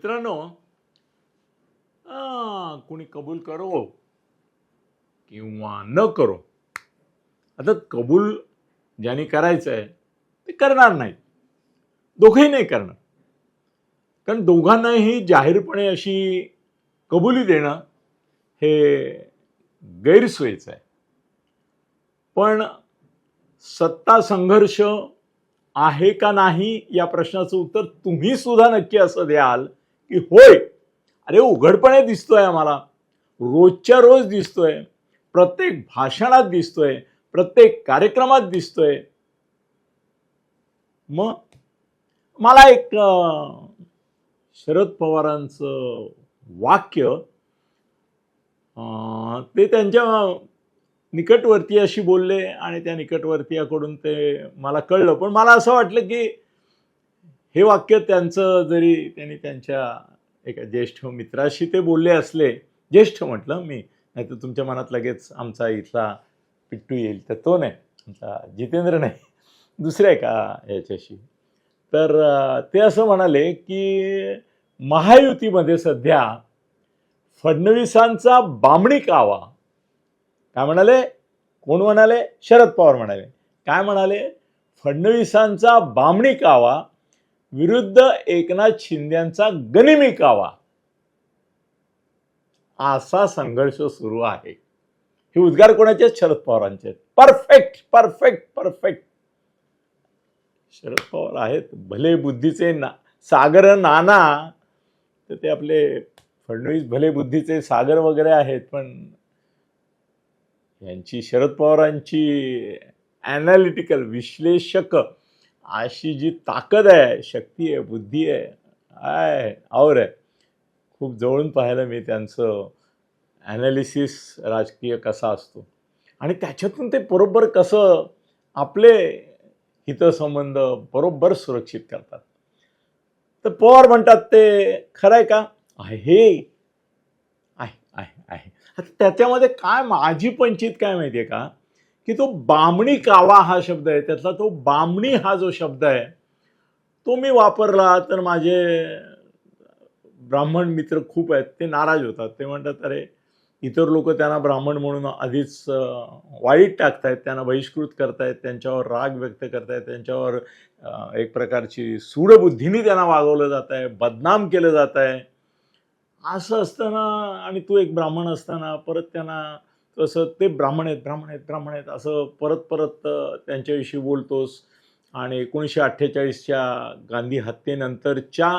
मित्रांनो कुणी कबूल करो किंवा न करो आता कबूल ज्यांनी करायचं आहे ते करणार नाही. दोघंही नाही करणार. कारण दोघांनाही जाहीरपणे अशी कबुली देणं हे गैरसोयीचं आहे. पण सत्ता संघर्ष आहे का नाही या प्रश्नाचं उत्तर तुम्ही सुद्धा नक्की असं द्याल की होय अरे उघडपणे दिसतोय आम्हाला. रोजच्या रोज दिसतोय. प्रत्येक भाषणात दिसतोय. प्रत्येक कार्यक्रमात दिसतोय. मग मला एक शरद पवारांचं वाक्य अं, ते त्यांच्या निकटवर्तीयाशी बोलले आणि त्या निकटवर्तीयाकडून ते मला कळलं. पण मला असं वाटलं की हे वाक्य त्यांचं जरी त्यांनी त्यांच्या एका ज्येष्ठ मित्राशी ते बोलले असले ज्येष्ठ म्हटलं मी नाही तर तुमच्या मनात लगेच आमचा इथला पिट्टू येईल तर तो नाही आमचा जितेंद्र नाही दुसऱ्या का याच्याशी? तर ते असं म्हणाले की महायुतीमध्ये सध्या फडणवीसांचा बामणी कावा. काय म्हणाले? कोण म्हणाले? शरद पवार म्हणाले. काय म्हणाले? फडणवीसांचा बामणी कावा विरुद्ध एकनाथ शिंद्यांचा गनिमी कावा. असा संघर्ष सुरू आहे. हे उद्गार कोणाचे? आहेत? शरद पवारांचे आहेत. Perfect perfect perfect Sharad Pawar आहेत. भले बुद्धीचे ना सागर नाना तर ते आपले फडणवीस भले बुद्धीचे सागर वगैरे आहेत पण यांची शरद पवारांची ॲनालिटिकल विश्लेषक अशी जी ताकद आहे शक्ती आहे बुद्धी आहे आय आवर आहे. खूप जवळून पाहायला मी त्यांचं ॲनालिसिस राजकीय कसा असतो. आणि त्याच्यातून ते बरोबर कसं आपले हितसंबंध बरोबर सुरक्षित करतात. तर पवार म्हणतात ते खरं आहे का? आहे. आहे आहे आहे. आता त्याच्यामध्ये काय माझी पंचित काय माहिती आहे का? की तो बामणी कावा हा शब्द आहे. त्यातला तो बामणी हा जो शब्द आहे तो मी वापरला तर माझे ब्राह्मण मित्र खूप आहेत ते नाराज होतात. ते म्हणतात अरे इतर लोक त्यांना ब्राह्मण म्हणून आधीच वाईट टाकतायत त्यांना बहिष्कृत करतायत त्यांच्यावर राग व्यक्त करतायत त्यांच्यावर एक प्रकारची सूडबुद्धीने त्यांना वागवलं जात आहे बदनाम केलं जात आहे असं असताना आणि तू एक ब्राह्मण असताना परत त्यांना तसं ते ब्राह्मण आहेत ब्राह्मण आहेत ब्राह्मण आहेत. असं परत परत त्यांच्याविषयी बोलतोस आणि एकोणीसशे अठ्ठेचाळीसच्या गांधी हत्येनंतरच्या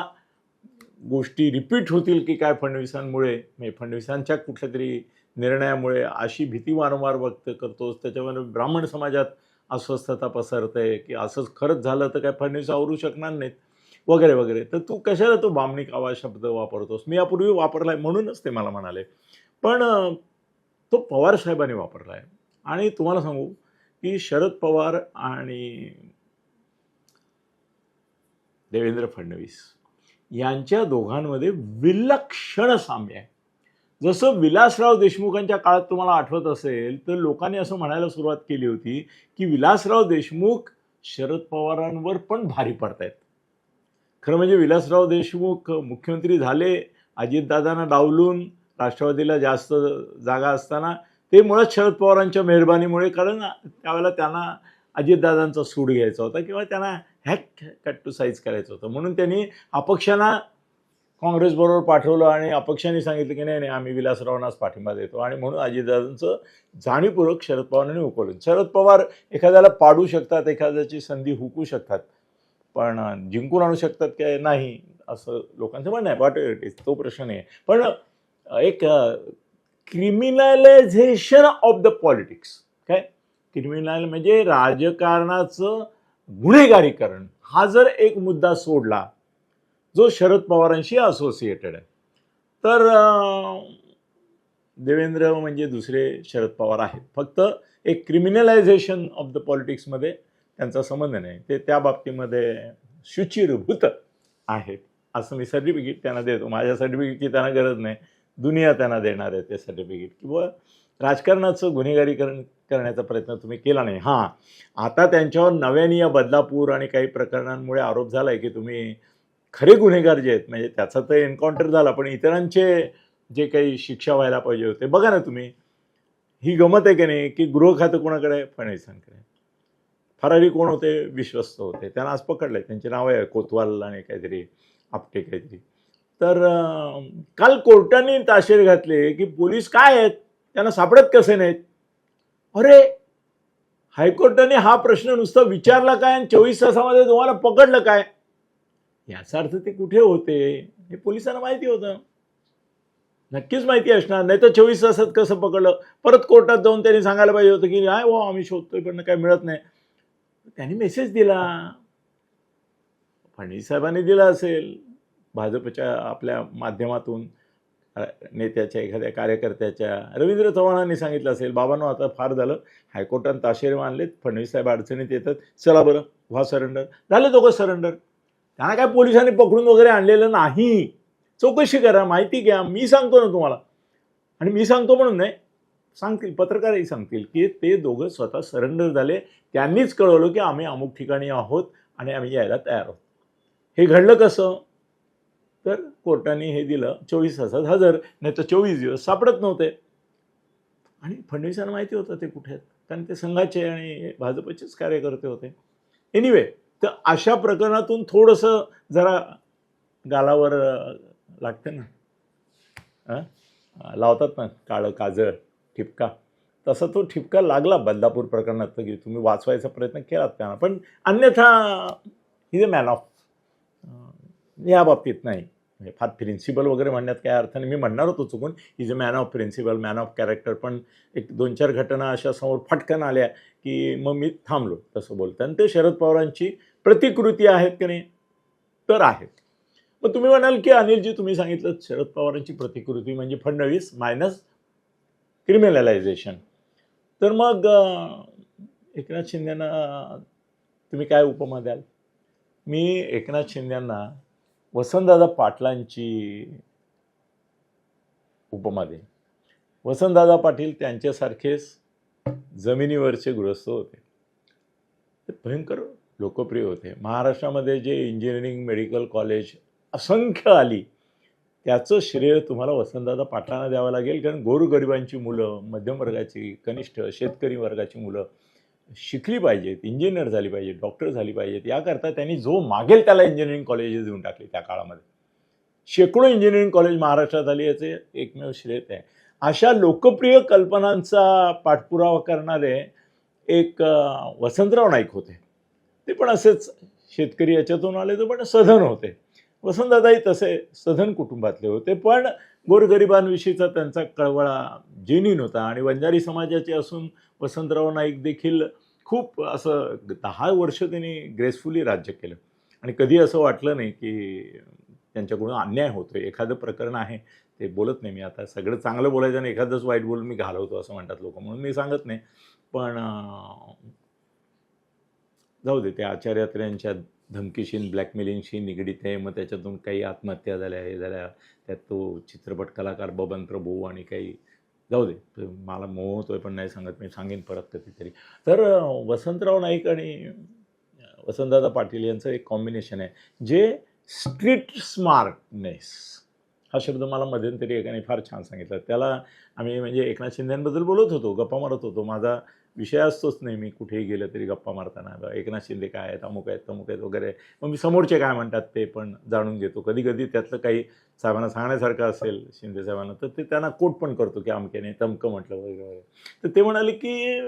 गोष्टी रिपीट होतील की काय फडणवीसांमुळे? म्हणजे फडणवीसांच्या कुठल्या तरी निर्णयामुळे अशी भीती वारंवार व्यक्त करतोस. त्याच्यामुळे ब्राह्मण समाजात अस्वस्थता पसरते की असंच खरंच झालं तर काय फडणवीस आवरू शकणार नाहीत? वगैरे वगैरे. तर तू कशाला तो बामणी कावा शब्द वापरतोस? मी यापूर्वी आहे म्हणूनच ते मला म्हणाले. पण तो पवार साहेबांनी वापरला आहे आणि तुम्हाला सांगू की शरद पवार आणि देवेंद्र फडणवीस यांच्या दोघांमध्ये विलक्षण साम्य आहे. जसं विलासराव देशमुखांच्या काळात तुम्हाला आठवत असेल तर लोकांनी असं म्हणायला सुरुवात केली होती की विलासराव देशमुख शरद पवारांवर पण भारी पडतायत. खरं म्हणजे विलासराव देशमुख मुख्यमंत्री झाले अजितदादांना डावलून राष्ट्रवादीला जास्त जागा असताना ते मुळात शरद पवारांच्या मेहरबानीमुळे कारण त्यावेळेला त्यांना अजितदादांचा सूड घ्यायचा होता किंवा त्यांना हॅक कट टू साईज करायचं होतं. म्हणून त्यांनी अपक्षांना काँग्रेसबरोबर पाठवलं आणि अपक्षांनी सांगितलं की नाही नाही आम्ही विलासरावांनाच पाठिंबा देतो. आणि म्हणून अजितदादांचं जाणीवपूर्वक शरद पवारांनी उकळलं शरद पवार एखाद्याला पाडू शकतात एखाद्याची संधी हुकू शकतात पण जिंकून आणू शकतात काय नाही असं लोकांचं म्हणणं आहे. वाट इट इज तो प्रश्न नाही आहे. पण एक क्रिमिनलायझेशन ऑफ द पॉलिटिक्स काय क्रिमिनल म्हणजे राजकारणाचं गुन्हेगारीकरण. हा जर एक मुद्दा सोडला जो शरद पवारांशी असोसिएटेड आहे. तर देवेंद्र म्हणजे दुसरे शरद पवार आहेत. फक्त एक क्रिमिनलायझेशन ऑफ द पॉलिटिक्समध्ये त्यांचा संबंध नाही. ते त्या बाबतीमध्ये शुचिरभूत आहेत. असं मी सर्टिफिकेट त्यांना देतो. माझ्या सर्टिफिकेटची त्यांना गरज नाही. दुनिया त्यांना देणार आहे ते सर्टिफिकेट किंवा राजकारणाचं गुन्हेगारीकरण करण्याचा प्रयत्न तुम्ही केला नाही. हां आता त्यांच्यावर नव्याने या बदलापूर आणि काही प्रकरणांमुळे आरोप झाला आहे की तुम्ही खरे गुन्हेगार जे आहेत म्हणजे त्याचा तर एन्काउंटर झाला पण इतरांचे जे काही शिक्षा व्हायला पाहिजे होते बघा ना तुम्ही. ही गमत आहे की नाही की गृह खातं कोणाकडे आहे? फडणवीसांकडे फरारी कोण होते? विश्वस्त होते. त्यांना आज पकडले त्यांचे नाव आहे कोतवाल आणि काहीतरी आपटे काहीतरी. तर काल कोर्टाने ताशेर घातले की पोलीस काय आहेत? त्यांना सापडत कसे नाहीत? अरे हायकोर्टाने हा प्रश्न नुसता विचारला काय आणि चोवीस तासामध्ये तुम्हाला पकडलं काय? याचा अर्थ ते कुठे होते? हे पोलिसांना माहिती होतं. नक्कीच माहिती असणार. नाही तर चोवीस तासात कसं पकडलं? परत कोर्टात जाऊन त्यांनी सांगायला पाहिजे होतं की नाही हो आम्ही शोधतोय पण काय मिळत नाही. त्यांनी मेसेज दिला. फडणवीस साहेबांनी दिला असेल. भाजपच्या आपल्या माध्यमातून नेत्याच्या एखाद्या कार्यकर्त्याच्या रवींद्र चव्हाणांनी सांगितलं असेल बाबांनो आता फार झालं. हायकोर्टानं ताशेरे मानलेत फडणवीससाहेब अडचणीत येतात. चला बरं व्हा सरेंडर झालं दोघं सरेंडर त्यांना काय पोलिसांनी पकडून वगैरे आणलेलं नाही. चौकशी करा माहिती घ्या. मी सांगतो ना तुम्हाला. आणि मी सांगतो म्हणून नाही सांगतील पत्रकारही सांगतील की ते दोघं स्वतः सरेंडर झाले. त्यांनीच कळवलं की आम्ही अमुक ठिकाणी आहोत आणि आम्ही यायला तयार आहोत. हे घडलं कसं? तर कोर्टाने हे दिलं चोवीस तासात हजर नाही तर चोवीस दिवस सापडत नव्हते. आणि फडणवीसांना माहिती होतं ते कुठे आहेत? कारण ते संघाचे आणि भाजपचेच कार्यकर्ते होते. एनिवे तर अशा प्रकरणातून थोडंसं जरा गालावर लागतं ना. लावतात ना काळं काजळ ठिपका. तसा तो ठिपका लागला बदलापूर प्रकरणात तर की तुम्ही वाचवायचा प्रयत्न केलात त्यांना. पण अन्यथा इज अ मॅन ऑफ या बाबतीत नाही. म्हणजे फार प्रिन्सिपल वगैरे म्हणण्यात काय अर्थ नाही. मी म्हणणार होतो चुकून is a man of principle man of character पण एक दोन चार घटना अशा समोर फटकन आल्या की मग मी थांबलो तसं बोलतो आणि ते शरद पवारांची प्रतिकृती आहेत की नाही? तर आहेत. मग तुम्ही म्हणाल की अनिलजी तुम्ही सांगितलं शरद पवारांची प्रतिकृती म्हणजे फडणवीस मायनस क्रिमिनलायझेशन तर मग एकनाथ शिंदेना तुम्ही काय उपमा द्याल? मी एकनाथ शिंदेंना वसंतदादा पाटलांची उपमा देईन वसंतदादा पाटील त्यांच्यासारखेच जमिनीवरचे गृहस्थ होते. ते भयंकर लोकप्रिय होते. महाराष्ट्रामध्ये जे इंजिनिअरिंग मेडिकल कॉलेज असंख्य आली त्याचं श्रेय तुम्हाला वसंतदादा पाटलांना द्यावं लागेल. कारण गोरगरिबांची मुलं मध्यम वर्गाची कनिष्ठ शेतकरी वर्गाची मुलं शिकली पाहिजेत इंजिनियर झाली पाहिजेत डॉक्टर झाली पाहिजेत याकरता त्यांनी जो मागेल त्याला इंजिनिअरिंग कॉलेजेस देऊन टाकले त्या काळामध्ये. शेकडो इंजिनिअरिंग कॉलेज महाराष्ट्रात आली याचे एकमेव श्रेय आहे अशा लोकप्रिय कल्पनांचा पाठपुरावा करणारे एक वसंतराव नाईक होते. ते पण असेच शेतकरी याच्यातून आले तर पण सधन होते. वसंतदादाही तसे सधन कुटुंबातले होते पण गोरगरिबांविषयीचा त्यांचा कळवळा जेन्युन होता आणि वंजारी समाजाचे असून वसंतराव नाईक देखील खूप असं दहा वर्ष त्यांनी ग्रेसफुली राज्य केलं. आणि कधी असं वाटलं नाही की त्यांच्याकडून अन्याय होतो एखादं प्रकरण आहे ते बोलत नाही. मी आता सगळं चांगलं बोलायचं आणि एखादंच वाईट बोलून मी घालवतो असं म्हणतात लोक. म्हणून मी सांगत नाही. पण जाऊ दे ते आचार्यात्र्यांच्या धमकीशी ब्लॅकमेलिंगशी निगडीत आहे. मग त्याच्यातून काही आत्महत्या झाल्या हे झाल्या. त्यात तो चित्रपट कलाकार बबन प्रभू आणि काही जाऊ दे. मला मोह होतोय पण नाही सांगत. मी सांगेन परत कधीतरी. तर वसंतराव नाईक आणि वसंतदादा पाटील यांचं एक कॉम्बिनेशन आहे जे स्ट्रीट स्मार्टनेस हा शब्द मला मध्यंतरी एकाने फार छान सांगितला. त्याला आम्ही म्हणजे एकनाथ शिंदेबद्दल बोलत होतो गप्पा मारत होतो. माझा विषय असतोच नाही मी कुठेही गेलं तरी गप्पा मारताना एकनाथ शिंदे काय आहेत? अमुक आहेत तमुक आहेत वगैरे. मग मी समोरचे काय म्हणतात ते पण जाणून घेतो. कधी कधी त्यातलं काही साहेबांना सांगण्यासारखं असेल शिंदे साहेबांना तर ते त्यांना कोट पण करतो की अमक्याने तमकं म्हटलं वगैरे वगैरे. तर ते म्हणाले की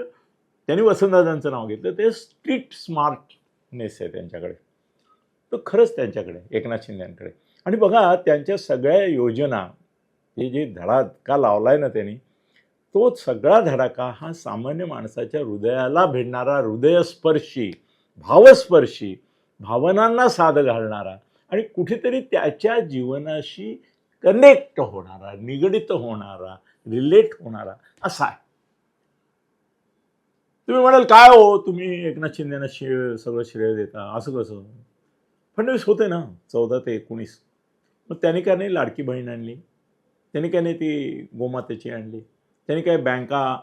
त्यांनी वसंतदादांचं नाव घेतलं. ते स्ट्रीट स्मार्टनेस आहे त्यांच्याकडे. तर खरंच त्यांच्याकडे एकनाथ शिंदेकडे. आणि बघा त्यांच्या सगळ्या योजना हे जे धडाका लावलाय ना त्यांनी तो सगळा धडाका हा सामान्य माणसाच्या हृदयाला भिडणारा हृदयस्पर्शी भावस्पर्शी भावनांना साध घालणारा आणि कुठेतरी त्याच्या जीवनाशी कनेक्ट होणारा निगडित होणारा रिलेट होणारा असा आहे. तुम्ही म्हणाल काय हो? तुम्ही एकनाथ शिंदेना शि सगळं श्रेय देता. असं कसं? फडणवीस होते ना चौदा ते एकोणीस. मग त्याने काय नाही लाडकी बहीण आणली. त्याने काय नाही ती गोमातेची आणली. त्यांनी काय बँका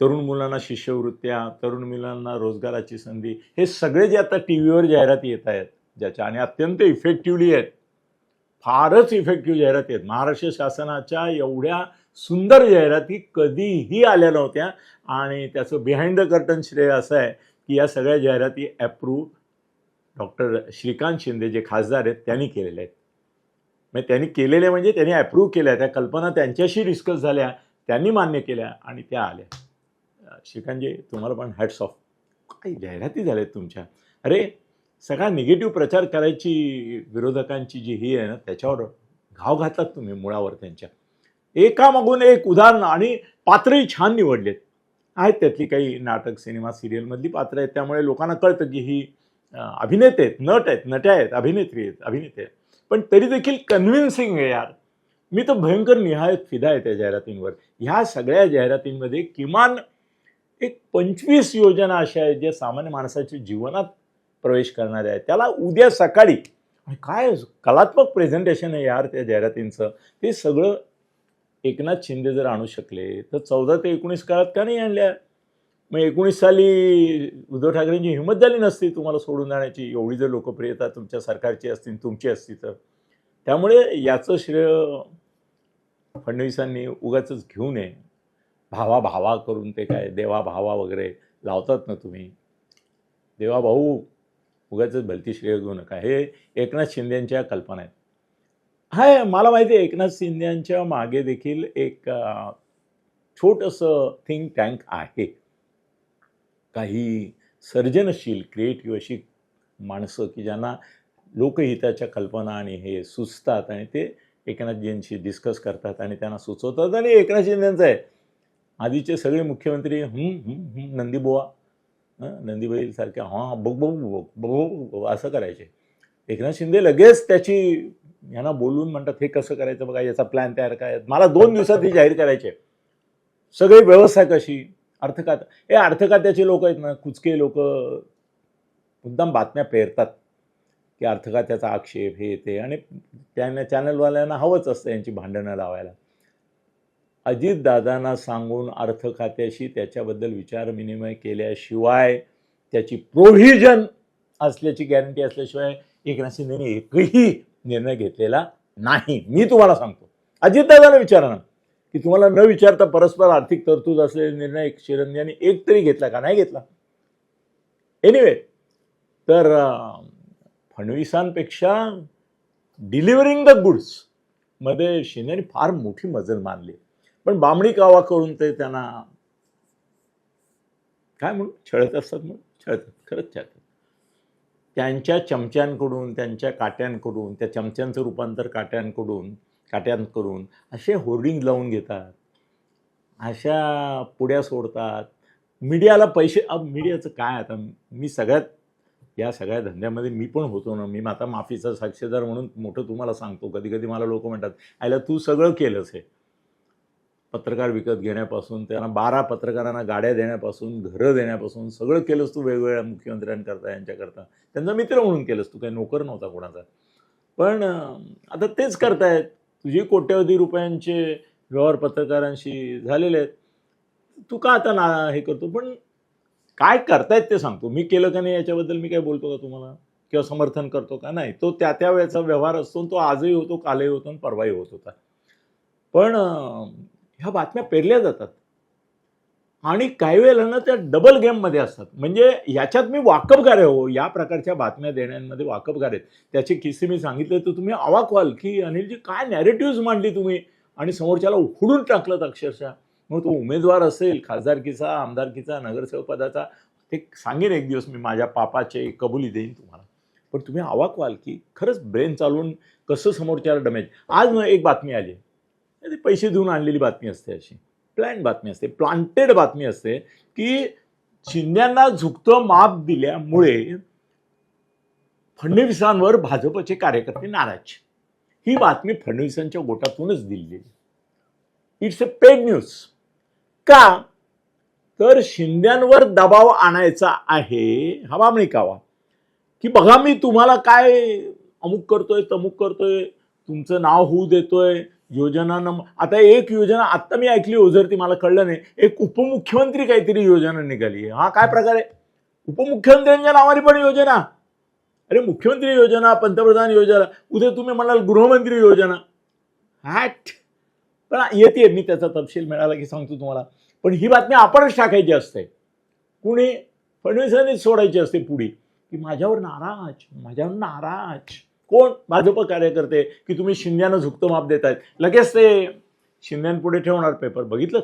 तरुण मुलांना शिष्यवृत्त्या तरुण मुलांना रोजगाराची संधी हे सगळे जे आता टी व्हीवर जाहिराती येत आहेत ज्याच्या आणि अत्यंत इफेक्टिव्हली आहेत. फारच इफेक्टिव्ह जाहिराती आहेत. महाराष्ट्र शासनाच्या एवढ्या सुंदर जाहिराती कधीही आल्या नव्हत्या. आणि त्याचं बिहाइंड द कर्टन श्रेय असं आहे की या सगळ्या जाहिराती ॲप्रूव्ह डॉक्टर श्रीकांत शिंदे जे खासदार आहेत त्यांनी केलेले आहेत. म्हणजे त्यांनी केलेले म्हणजे त्यांनी अप्रूव्ह केल्या त्या कल्पना त्यांच्याशी डिस्कस झाल्या. त्यांनी मान्य केल्या आणि त्या आल्या. श्रीकांतजी तुम्हाला पण हॅट्स ऑफ काही जाहिराती झाल्यात तुमच्या. अरे सगळा निगेटिव्ह प्रचार करायची विरोधकांची जी ही आहे ना त्याच्यावर घाव घातलात तुम्ही मुळावर त्यांच्या. एकामागून एक उदाहरण आणि पात्रही छान निवडलेत. आहेत त्यातली काही नाटक सिनेमा सिरियलमधली पात्र आहेत. त्यामुळे लोकांना कळतं की ही अभिनेते आहेत नट आहेत नट्या आहेत अभिनेत्री आहेत अभिनेते आहेत. पण तरी देखील कन्व्हिन्सिंग आहे यार. मी तर भयंकर निहायत फिदा आहे त्या जाहिरातींवर. ह्या सगळ्या जाहिरातींमध्ये किमान एक पंचवीस योजना अशा आहेत ज्या सामान्य माणसाच्या जीवनात प्रवेश करणाऱ्या आहेत. त्याला उद्या सकाळी काय कलात्मक प्रेझेंटेशन आहे यार त्या जाहिरातींचं ते सगळं एकनाथ शिंदे जर आणू शकले तर चौदा ते एकोणीस काळात का नाही आणल्या? मग एकोणीस साली उद्धव ठाकरेंची हिंमत झाली नसती तुम्हाला सोडून जाण्याची. एवढी जर लोकप्रियता तुमच्या सरकारची असती तुमची असती तर. त्यामुळे याचं श्रेय फडणवीसांनी उगाच घेऊ नये. भावा भावा करून ते काय देवा भावा वगैरे लावतात ना तुम्ही? देवा भाऊ उगाच भलती श्रेय घेऊ नका. हे एकनाथ शिंदेच्या कल्पना आहेत. हाय मला माहिती आहे एकनाथ शिंदेच्या मागे देखील एक छोटंसं थिंक टँक आहे. काही सर्जनशील क्रिएटिव्ह अशी माणसं की ज्यांना लोकहिताच्या कल्पना आणि हे सुचतात आणि ते एकनाथजींशी डिस्कस करतात आणि त्यांना सुचवतात. आणि एकनाथ शिंदेंचं आहे. आधीचे सगळे मुख्यमंत्री हं, नंदीबुवा हं, हां बघ बघ बघ बघ असं करायचे. एकनाथ शिंदे लगेच त्याची यांना बोलून म्हणतात हे कसं करायचं बघा याचा प्लॅन तयार काय मला दोन दिवसात ही जाहीर करायचे. सगळी व्यवस्था कशी? अर्थखात हे अर्थखात्याचे लोक आहेत ना कुचके लोक मुद्दाम बातम्या पेरतात. की अर्थखात्याचा आक्षेप हे ते आणि त्यांना चॅनलवाल्यांना हवंच असतं यांची भांडणं लावायला. अजितदादांना सांगून अर्थ खात्याशी त्याच्याबद्दल विचारविनिमय केल्याशिवाय त्याची प्रोव्हिजन असल्याची गॅरंटी असल्याशिवाय एकनाथ शिंदेने एकही निर्णय घेतलेला नाही. मी तुम्हाला सांगतो. अजितदादाला विचारा ना की तुम्हाला न विचारता परस्पर आर्थिक तरतूद असलेले निर्णय शिरंद्यांनी एक तरी घेतला का? नाही घेतला. एनिवे तर फडणवीसांपेक्षा डिलिव्हरिंग द गुड्समध्ये शिंदेने फार मोठी मजल मानली. पण बामणी कावा करून ते त्यांना काय म्हणू? छळत असतात म्हणून? छळतात खरंच छळतात त्यांच्या चमच्यांकडून त्यांच्या काट्यांकडून त्या चमच्यांचं रूपांतर काट्यांकडून काट्यांकडून असे होर्डिंग लावून घेतात. अशा पुड्या सोडतात. मीडियाला पैसे अब मीडियाचं काय आता? मी सगळ्यात या सगळ्या धंद्यामध्ये मी पण होतो ना. मी आता माफीचा साक्षीदार म्हणून मोठं तुम्हाला सांगतो. कधी कधी मला लोक म्हणतात आयला तू सगळं केलंच आहे पत्रकार विकत घेण्यापासून त्यांना बारा पत्रकारांना गाड्या देण्यापासून घरं देण्यापासून सगळं केलंस तू वेगवेगळ्या मुख्यमंत्र्यांकरता यांच्याकरता. त्यांचा मित्र म्हणून केलंस तू काही नोकर नव्हता कोणाचा. पण आता तेच करतायत. तुझी कोट्यवधी रुपयांचे व्यवहार पत्रकारांशी झालेले आहेत. तू का आता ना हे करतो? पण काय करतायत ते सांगतो. मी केलं का नाही याच्याबद्दल मी काय बोलतो का तुम्हाला? किंवा समर्थन करतो का? नाही. तो त्या त्या वेळेचा व्यवहार असतो तो आजही होतो कालही होतो आणि परवाही होत होता. पण ह्या बातम्या पेरल्या जातात. आणि काही वेळेला ना त्या डबल गेममध्ये असतात. म्हणजे याच्यात मी वाकबगार आहे हो. या प्रकारच्या बातम्या देण्यामध्ये वाकबगार आहेत. त्याचे किस्से मी सांगितले तर तुम्ही अवाक व्हाल की अनिलजी काय नॅरेटिव्ह मांडली तुम्ही? आणि समोरच्याला उखडून टाकलं अक्षरशः. मग तो उमेदवार असेल खासदारकीचा आमदारकीचा नगरसेवक पदाचा ते सांगेन एक दिवस मी माझ्या पापाचे कबुली देईन तुम्हाला. पण तुम्ही अवाक व्हाल की खरंच ब्रेन चालवून कसं समोरच्याला डॅमेज आज मग एक बातमी आली. ती पैसे देऊन आणलेली बातमी असते अशी. प्लॅन बातमी असते. प्लांटेड बातमी असते की शिंद्यांना झुकतं माप दिल्यामुळे फडणवीसांवर भाजपचे कार्यकर्ते नाराज. ही बातमी फडणवीसांच्या गोटातूनच दिलेली. इट्स अ पेड न्यूज का? तर शिंद्यांवर दबाव आणायचा आहे. हा बामणी कावा की बघा मी तुम्हाला काय अमुक करतोय तमुक करतोय तुमचं नाव होऊ देतोय योजना नम आता एक योजना आत्ता मी ऐकली ओझर ती मला कळलं नाही. एक उपमुख्यमंत्री काहीतरी योजना निघाली हा काय प्रकार आहे? उपमुख्यमंत्र्यांच्या नावाने पण योजना. अरे मुख्यमंत्री योजना पंतप्रधान योजना उद्या तुम्ही म्हणाल गृहमंत्री योजना. हॅट पण येते मी त्याचा तपशील मिळाला की सांगतो तुम्हाला. पण ही बातमी आपणच टाकायची असते. कुणी फडणवीसांनीच सोडायची असते पुढे. की माझ्यावर नाराज माझ्यावर नाराज. कोण? भाजप कार्यकर्ते की तुम्ही शिंद्यानं झुकतं माप देतायत. लगेच ते शिंद्यांपुढे ठेवणार पेपर बघितलं?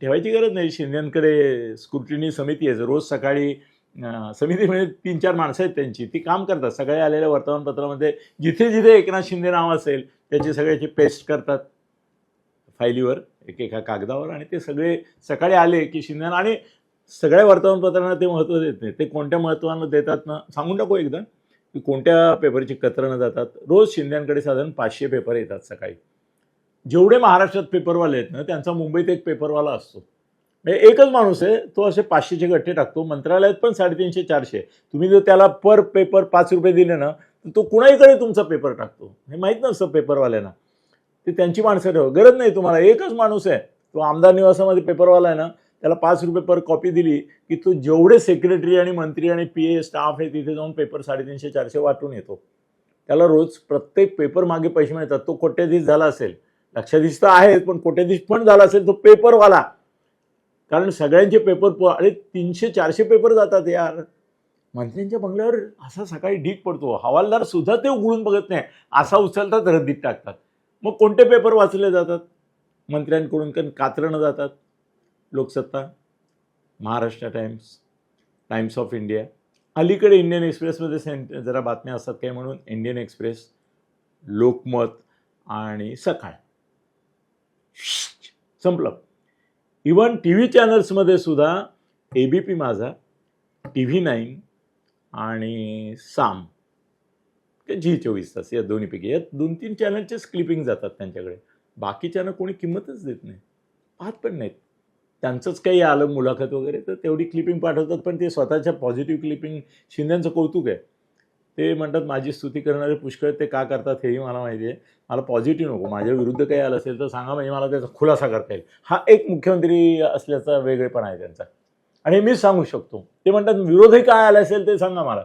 ठेवायची गरज नाही. शिंद्यांकडे स्क्रुटिनी समिती आहे. रोज सकाळी समिती म्हणजे तीन चार माणसं आहेत त्यांची. ती काम करतात. सगळे आलेल्या वर्तमानपत्रामध्ये जिथे जिथे एकनाथ शिंदे नाव असेल त्याची सगळ्याची पेस्ट करतात. फायलीवर एक एका कागदावर आणि ते सगळे सकाळी आले की शिंदे आणि सगळ्या वर्तमानपत्रांना ते महत्त्व देत नाही. ते कोणत्या महत्त्वानं देतात ना? सांगून टाकू एकदा. की कोणत्या पेपरची कतरणं जातात? रोज शिंद्यांकडे साधारण पाचशे पेपर येतात सकाळी. जेवढे महाराष्ट्रात पेपरवाले आहेत ना त्यांचा मुंबईत एक पेपरवाला असतो. म्हणजे एकच माणूस आहे तो असे पाचशेचे गठ्ठे टाकतो. मंत्रालयात पण साडेतीनशे चारशे. तुम्ही जर त्याला पर पेपर पाच रुपये दिले ना तर तो कुणाहीकडे तुमचा पेपर टाकतो? हे माहीत नसतं पेपरवाल्यांना. ते त्यांची माणसं ठेव. गरज नाही तुम्हाला. एकच माणूस आहे. तो आमदार निवासामध्ये पेपरवाला आहे ना त्याला पाच रुपये पर कॉपी दिली की तो जेवढे सेक्रेटरी आणि मंत्री आणि पी ए स्टाफ आहे तिथे जाऊन पेपर साडेतीनशे चारशे वाटून येतो. त्याला रोज प्रत्येक पेपर मागे पैसे मिळतात. तो कोट्याधीश झाला असेल. लक्षाधीश तर आहेच पण कोट्याधीश पण झाला असेल तो पेपरवाला कारण सगळ्यांचे पेपर प अरे तीनशे चारशे पेपर जातात यार. मंत्र्यांच्या बंगल्यावर असा सकाळी ढीक पडतो. हवालदार सुद्धा ते उघडून बघत नाही. असा उचलतात रद्दीत टाकतात. मग कोणते पेपर वाचले जातात? मंत्र्यांकडून कारण कातरणं जातात? Loksatta Maharashtra Times Times of India. अलीकडे इंडियन एक्सप्रेसमध्ये सेंट जरा बातम्या असतात काय म्हणून इंडियन एक्सप्रेस लोकमत आणि सकाळ. संपलं. इवन टी व्ही चॅनल्समध्ये सुद्धा A B P Majha T V nine आणि साम. झी चोवीस तास या दोन्हीपैकी या दोन तीन चॅनलचेच क्लिपिंग जातात त्यांच्याकडे. बाकीच्यांना कोणी किंमतच देत नाही. पाहत पण नाहीत. त्यांचंच काही आलं मुलाखत वगैरे तर तेवढी क्लिपिंग पाठवतात पण ते स्वतःच्या पॉझिटिव्ह क्लिपिंग शिंद्यांचं कौतुक आहे. ते म्हणतात माझी स्तुती करणारे पुष्कळ ते का करतात हेही मला माहिती आहे. मला पॉझिटिव्ह नको. माझ्या विरुद्ध काही आलं असेल तर सांगा म्हणजे मला त्याचा खुलासा करता येईल. हा एक मुख्यमंत्री असल्याचा वेगळेपणा आहे त्यांचा. आणि मीच सांगू शकतो. ते म्हणतात विरोधही काय आला असेल ते सांगा मला.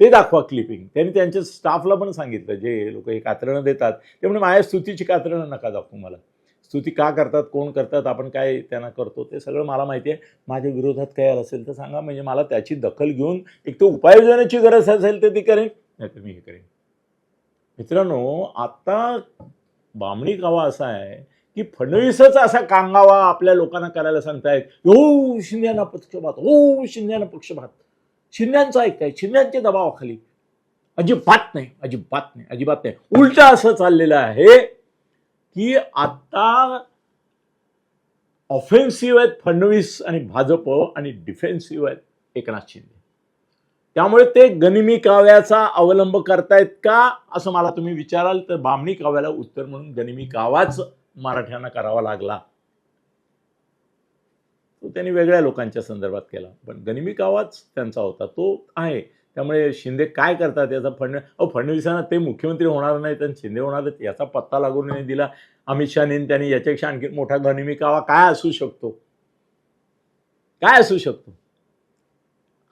ते दाखवा क्लिपिंग त्यांनी त्यांच्या स्टाफला पण सांगितलं जे लोक हे कात्रणं देतात. ते म्हणजे माझ्या स्तुतीची कात्रणं नका दाखवू मला. स्तुती का करतात कोण करतात आपण काय त्यांना करतो ते सगळं मला माहिती आहे. माझ्या विरोधात काय आलं असेल तर सांगा. म्हणजे मला त्याची दखल घेऊन एक तर उपाययोजनेची गरज असेल तर ती करेन नाही तर मी हे करेन. मित्रांनो आत्ता बामणी गावा असा आहे की फडणवीसच असा कांगावा आपल्या लोकांना करायला सांगतायत. हो शिंद्यांना पक्षपात हो शिंद्यांना पक्षपात. शिंद्यांचं ऐकताय शिंद्यांच्या दबावाखाली अजिबात नाही अजिबात नाही अजिबात नाही. उलट असं चाललेलं आहे की आता ऑफेन्सिव्ह आहेत फडणवीस आणि भाजप आणि डिफेन्सिव्ह आहेत एकनाथ शिंदे. त्यामुळे ते गनिमी काव्याचा अवलंब करतायत का? असं मला तुम्ही विचाराल तर बामणी काव्याला उत्तर म्हणून गनिमी कावाच मराठ्यांना करावा लागला. तो त्यांनी वेगळ्या लोकांच्या संदर्भात केला. पण गनिमिक आवाज त्यांचा होता. तो आहे. त्यामुळे शिंदे काय करतात याचा फडणवीस अहो फडणवीसांना ते मुख्यमंत्री होणार नाहीत आणि शिंदे होणार याचा पत्ता लागून नाही दिला. अमित शहाने त्यांनी याच्यापेक्षा आणखी मोठा गनिमिकावा काय असू शकतो? काय असू शकतो?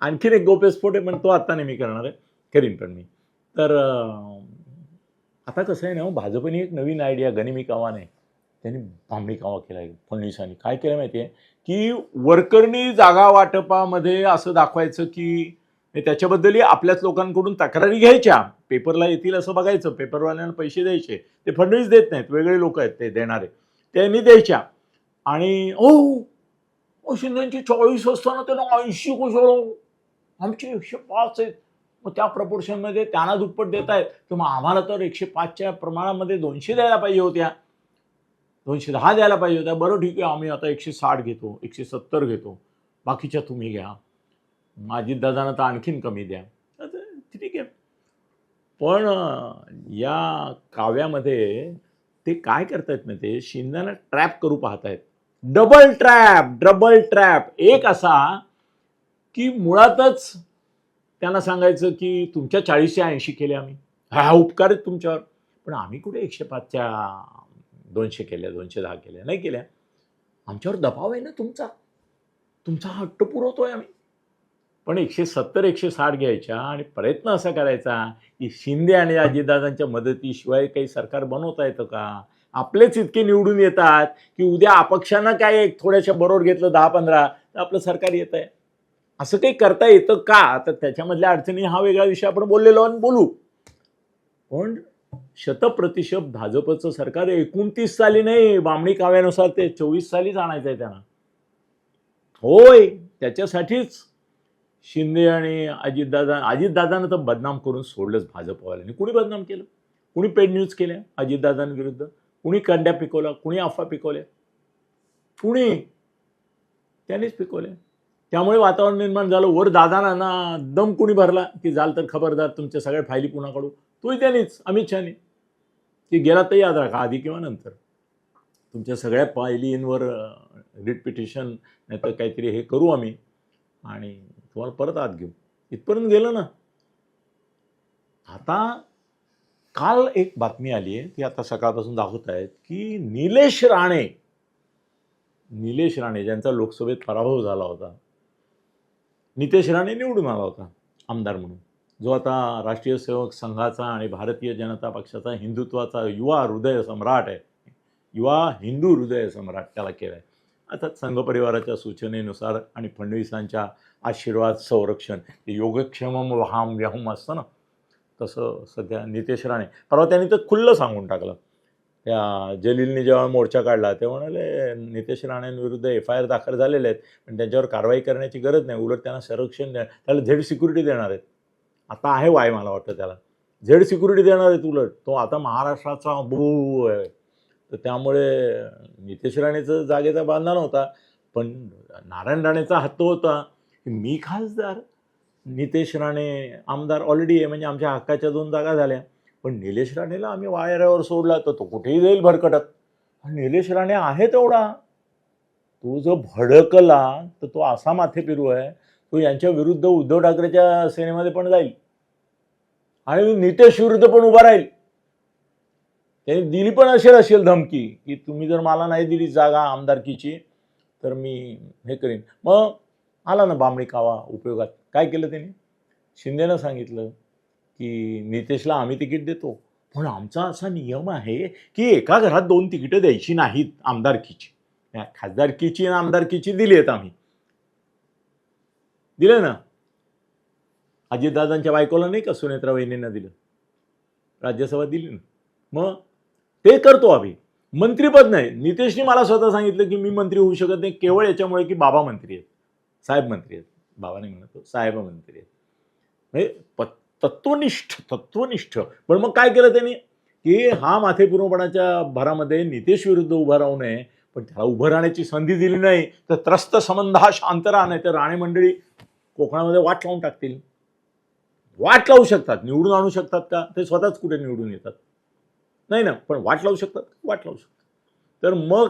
आणखीन एक गोप्यस्फोट आहे पण तो आता नाही मी करणार आहे करीन पण मी. तर आता कसं आहे ना भाजपने एक नवीन आयडिया गनिमी आहे त्यांनी बांबडी कावा केला आहे फडणवीसांनी काय केलं माहिती आहे की वर्करनी जागा वाटपामध्ये असं दाखवायचं की त्याच्याबद्दलही आपल्याच लोकांकडून तक्रारी घ्यायच्या. पेपरला येतील असं बघायचं. पेपरवाल्यांना पैसे द्यायचे. ते फडणवीस देत नाहीत. वेगळे लोक आहेत ते देणारे. त्यांनी द्यायच्या. आणि ओ शिंदेची चॉईस असताना त्यांना ऐंशी कोसळ आमचे एकशे पाच आहेत. मग त्या प्रपोर्शनमध्ये त्यांना दुप्पट देत आहेत तर मग आम्हाला तर एकशे पाचच्या प्रमाणामध्ये दोनशे द्यायला पाहिजे होत्या. दोनशे दहा द्यायला पाहिजे होत्या. बरं ठीक आहे आम्ही आता एकशे साठ घेतो एकशे सत्तर घेतो. बाकीच्या तुम्ही घ्या. माझी दादानं तर आणखीन कमी द्या. ठीक आहे. पण या काव्यामध्ये ते काय करतायत ना ते शिंद्याला ट्रॅप करू पाहतायत. Double trap double trap. एक असा की मुळातच त्यांना सांगायचं की तुमच्या चाळीसशे ऐंशी केले आम्ही. हा हा उपकार आहेत तुमच्यावर. पण आम्ही कुठे एकशे पाचच्या दोनशे केल्या दोनशे दहा केल्या नाही केल्या. आमच्यावर दबाव आहे ना तुमचा? तुमचा हट्ट पुरवतो आहे आम्ही. पण एकशे सत्तर एकशे साठ घ्यायच्या आणि प्रयत्न असा करायचा की शिंदे आणि अजितदादांच्या मदतीशिवाय काही सरकार बनवता येतं का? आपलेच इतके निवडून येतात की उद्या अपक्षानं काय एक थोड्याशा बरोबर घेतलं दहा पंधरा तर आपलं सरकार येत आहे. असं काही करता येतं का? तर त्याच्यामधल्या अडचणी हा वेगळा विषय आपण बोललेलो आणि बोलू. पण शतप्रतिशत भाजपचं सरकार एकोणतीस साली नाही बामणी काव्यानुसार ते चोवीस सालीच आणायचं आहे त्यांना. होय त्याच्यासाठीच शिंदे आणि अजितदादा अजितदादानं तर बदनाम करून सोडलंच भाजपवाल्यांनी. कुणी बदनाम केलं? कुणी पेड न्यूज केल्या अजितदादांविरुद्ध कुणी कंड्या पिकवला कुणी अफवा पिकवल्या? कुणी? त्यांनीच पिकवल्या. त्यामुळे वातावरण निर्माण झालं. वर दादांना ना दम कुणी भरला? की जाल तर खबरदार तुमच्या सगळ्या फायली कुणाकडून तोही त्यानेच अमित शहाने. की गेला तर याद राखा आधी किंवा नंतर. तुमच्या सगळ्या फायलींवर रिट पिटिशन नाही तर काहीतरी हे करू आम्ही. आणि तुम्हाला परत आत घेऊ. इथपर्यंत गेलं ना. आता काल एक बातमी आली आहे ती आता सकाळपासून दाखवत आहेत की निलेश राणे निलेश राणे ज्यांचा लोकसभेत पराभव झाला होता नितेश राणे निवडून आला होता आमदार म्हणून. जो आता राष्ट्रीय सेवक संघाचा आणि भारतीय जनता पक्षाचा हिंदुत्वाचा युवा हृदय सम्राट आहे. युवा हिंदू हृदय सम्राट त्याला केला आहे आता संघ परिवाराच्या सूचनेनुसार आणि फडणवीसांच्या आशीर्वाद संरक्षण ते योगक्षेमम वहाम व्याहम असतं ना. तसं सध्या नितेश राणे परवा त्यांनी तर खुल्लं सांगून टाकलं. त्या जलीलने जेव्हा मोर्चा काढला ते म्हणाले नितेश राणेंविरुद्ध एफ आय आर दाखल झालेले आहेत पण त्यांच्यावर कारवाई करण्याची गरज नाही. उलट त्यांना संरक्षण द्या त्याला झेड सिक्युरिटी देणार आहेत. आता आहे वाय मला वाटतं त्याला. झेड सिक्युरिटी देणार आहे उलट तो आता महाराष्ट्राचा बू आहे. तर त्यामुळे नितेश राणेचं जागेचा बांधा नव्हता पण नारायण राणेचा हत्त होता. की मी खासदार नितेश राणे आमदार ऑलरेडी आहे. म्हणजे आमच्या हक्काच्या दोन जागा झाल्या. पण निलेश राणेला आम्ही वायऱ्यावर सोडला तर तो कुठेही जाईल भरकटत. निलेश राणे आहे तेवढा. तो जो भडकला तर तो असा माथे फिरू आहे. तो यांच्या विरुद्ध उद्धव ठाकरेच्या सेनेमध्ये पण जाईल. आणि नितेश विरुद्ध पण उभा राहील. त्यांनी दिली पण असेल असेल धमकी की तुम्ही जर मला नाही दिली जागा आमदारकीची तर मी हे करीन. मग आला ना बांबडी कावा उपयोगात. काय केलं त्यांनी? शिंदेनं सांगितलं की नितेशला आम्ही तिकीट देतो. पण आमचा असा नियम आहे की एका घरात दोन तिकीटं द्यायची नाहीत आमदारकीची. या खासदारकीची आणि आमदारकीची दिली आहेत आम्ही. दिलं ना? अजितदादांच्या बायकोला नाही का सुनेत्रा वहिनींना दिलं? राज्यसभा दिली ना? मग? ते करतो आम्ही. मंत्रीपद नाही. नितेशने मला स्वतः सांगितलं की मी मंत्री होऊ शकत नाही. केवळ याच्यामुळे की बाबा मंत्री आहेत. साहेब मंत्री आहेत. बाबा नाही म्हणतो. साहेब मंत्री आहेत. म्हणजे प तत्वनिष्ठ तत्वनिष्ठ. पण मग काय केलं त्यांनी? की हा माथेपुरोपणाच्या भरामध्ये नितेश विरुद्ध उभा राहू नये पण त्याला उभं राहण्याची संधी दिली नाही तर त्रस्त संबंध हा शांत राहा तर राणे मंडळी कोकणामध्ये वाट लावून टाकतील. वाट लावू शकतात. निवडून आणू शकतात का? ते स्वतःच कुठे निवडून येतात. नाही ना? पण वाट लावू शकतात? वाट लावू शकतात. तर मग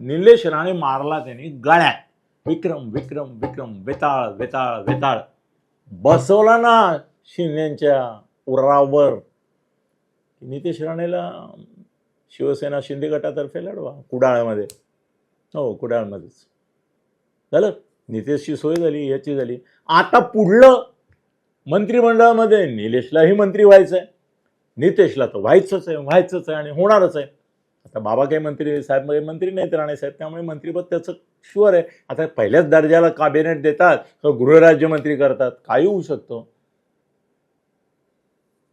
निलेश राणे मारला त्याने गळ्यात. विक्रम विक्रम विक्रम वेताळ वेताळ वेताळ. बसवला ना शिंदेच्या उरावर. नितेश राणेला शिवसेना शिंदे गटातर्फे लढवा. कुडाळमध्ये. हो कुडाळमध्येच. झालं? नितेशची सोय झाली याची झाली. आता पुढलं मंत्रिमंडळामध्ये निलेशलाही मंत्री व्हायचं आहे नितेशला तर व्हायचंच आहे व्हायचंच आहे आणि होणारच आहे. आता बाबा काही मंत्री साहेब काही मंत्री नाहीत राणे साहेब त्यामुळे मंत्रीपद त्याचं शुअर आहे. आता पहिल्याच दर्जाला कॅबिनेट देतात तर गृहराज्यमंत्री करतात काही होऊ शकतो.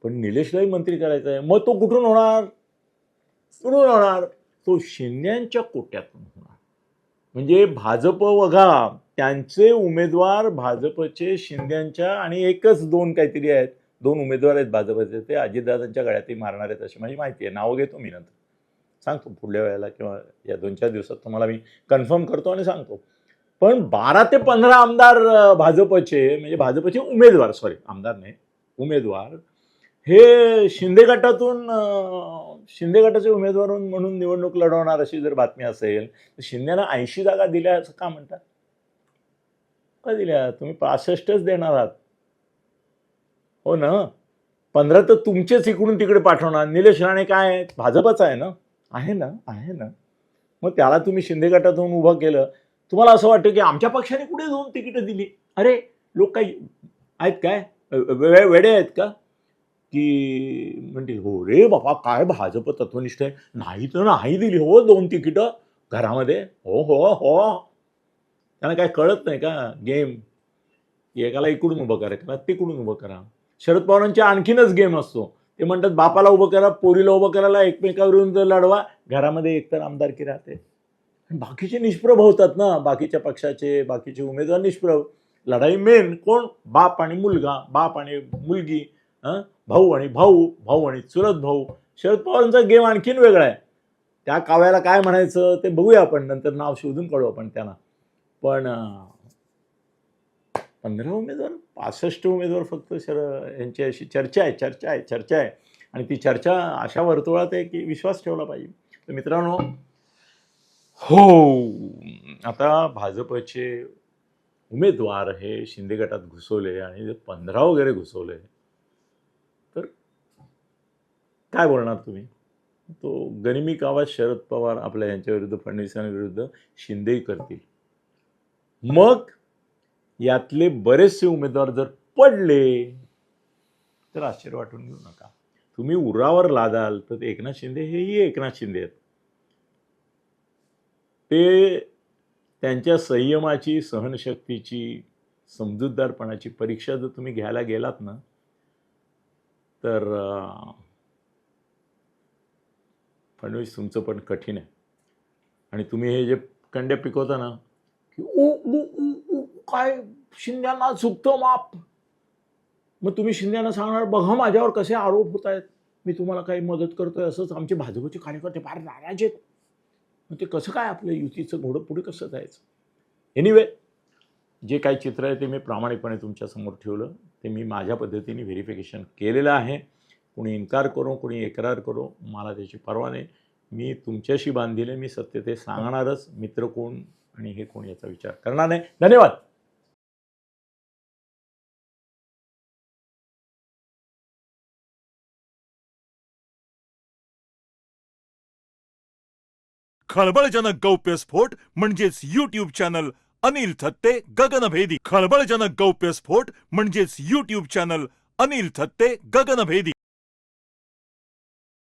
पण निलेशलाही मंत्री करायचं आहे. मग तो कुठून होणार? कुठून होणार? तो शिंद्यांच्या कोट्यातून होणार. म्हणजे भाजप वघा त्यांचे उमेदवार भाजपचे शिंद्यांच्या आणि एकच दोन काहीतरी आहेत. दोन उमेदवार आहेत भाजपचे ते अजितदादांच्या गळ्यातही मारणार आहेत अशी माझी माहिती आहे. नावं घेतो मी नंतर. सांगतो पुढल्या वेळेला किंवा या दोन चार दिवसात तुम्हाला मी कन्फर्म करतो आणि सांगतो. पण बारा ते पंधरा आमदार भाजपचे म्हणजे भाजपचे उमेदवार सॉरी आमदार नाही उमेदवार हे शिंदे गटातून शिंदे गटाचे उमेदवार म्हणून निवडणूक लढवणार अशी जर बातमी असेल तर शिंदेनं ऐंशी जागा दिल्या असं का म्हणतात? का दिल्या तुम्ही पासष्टच देणार आहात. हो ना? पंधरा तर तुमचेच इकडून तिकडे पाठवणार. निलेश राणे काय आहेत? भाजपच आहे ना? आहे ना? आहे ना? मग त्याला तुम्ही शिंदे गटातून उभं केलं. तुम्हाला असं वाटतं की आमच्या पक्षाने कुठे दोन तिकीटं दिली? अरे लोक काही आहेत काय? वे- वेडे आहेत का? की म्हणतील हो रे बाबा काय भाजप तत्वनिष्ठ आहे? नाही तर नाही दिली हो दोन तिकीटं घरामध्ये. हो हो हो. त्यांना काय कळत नाही का? गेम एकाला इकडून उभं करा एकाला तिकडून उभं करा शरद पवारांच्या आणखीनच गेम असतो. ते म्हणतात बापाला उभं करा पोरीला उभं करायला एकमेकावरून जर लढवा. घरामध्ये एकतर आमदारकी राहते. बाकीचे निष्प्रभ होतात ना? बाकीच्या पक्षाचे बाकीचे उमेदवार निष्प्रभ. लढाई मेन कोण? बाप आणि मुलगा. बाप आणि मुलगी. भाऊ आणि भाऊ. भाऊ आणि चुलत भाऊ. शरद पवारांचा गेम आणखीन वेगळा आहे. त्या काव्याला काय म्हणायचं ते बघूया आपण. नंतर नाव शोधून काढू आपण त्यांना. पण पंधरा उमेदवार पासष्ट उमेदवार फक्त शर यांची अशी चर्चा आहे चर्चा आहे चर्चा आहे. आणि ती चर्चा अशा वर्तुळात आहे की विश्वास ठेवला पाहिजे. तर मित्रांनो हो आता भाजपचे उमेदवार हे शिंदे गटात घुसवले आणि पंधरा वगैरे घुसवले. तर काय बोलणार तुम्ही? तो गनिमी कावात शरद पवार आपल्या यांच्याविरुद्ध फडणवीसांविरुद्ध शिंदेही करतील. मग यातले बरेचसे उमेदवार जर पडले तर आश्चर्य वाटून घेऊ नका. तुम्ही उरावर लादाल तर एकनाथ शिंदे हेही एकनाथ शिंदे आहेत. ते त्यांच्या संयमाची सहनशक्तीची समजूतदारपणाची परीक्षा जर तुम्ही घ्यायला गेलात ना तर फडणवीस तुमचं पण कठीण आहे. आणि तुम्ही हे जे कंड्या पिकवता ना की उ उ उ उ काय शिंद्यांना चुकतं माप. मग तुम्ही शिंद्यांना सांगणार बघा माझ्यावर कसे आरोप होत आहेत. मी तुम्हाला काही मदत करतोय. असंच आमचे भाजपचे कार्यकर्ते फार नाराज आहेत. मग ते कसं काय आपलं युतीचं घोडं पुढे कसं जायचं? एनिवे जे काही चित्र आहे ते मी प्रामाणिकपणे तुमच्यासमोर ठेवलं. ते मी माझ्या पद्धतीने व्हेरिफिकेशन केलेलं आहे. कोणी इन्कार करो कोणी एकरार करो मला त्याची पर्वा नाही. मी तुमच्याशी बांधिले मी सत्य ते सांगणारच. मित्र कोण? आणि हे कोण याचा विचार करणार नाही. धन्यवाद. खळबळजनक गौप्यस्फोट म्हणजेच युट्यूब चॅनल अनिल थत्ते गगनभेदी. खळबळजनक गौप्यस्फोट म्हणजेच युट्यूब चॅनल अनिल थत्ते गगनभेदी.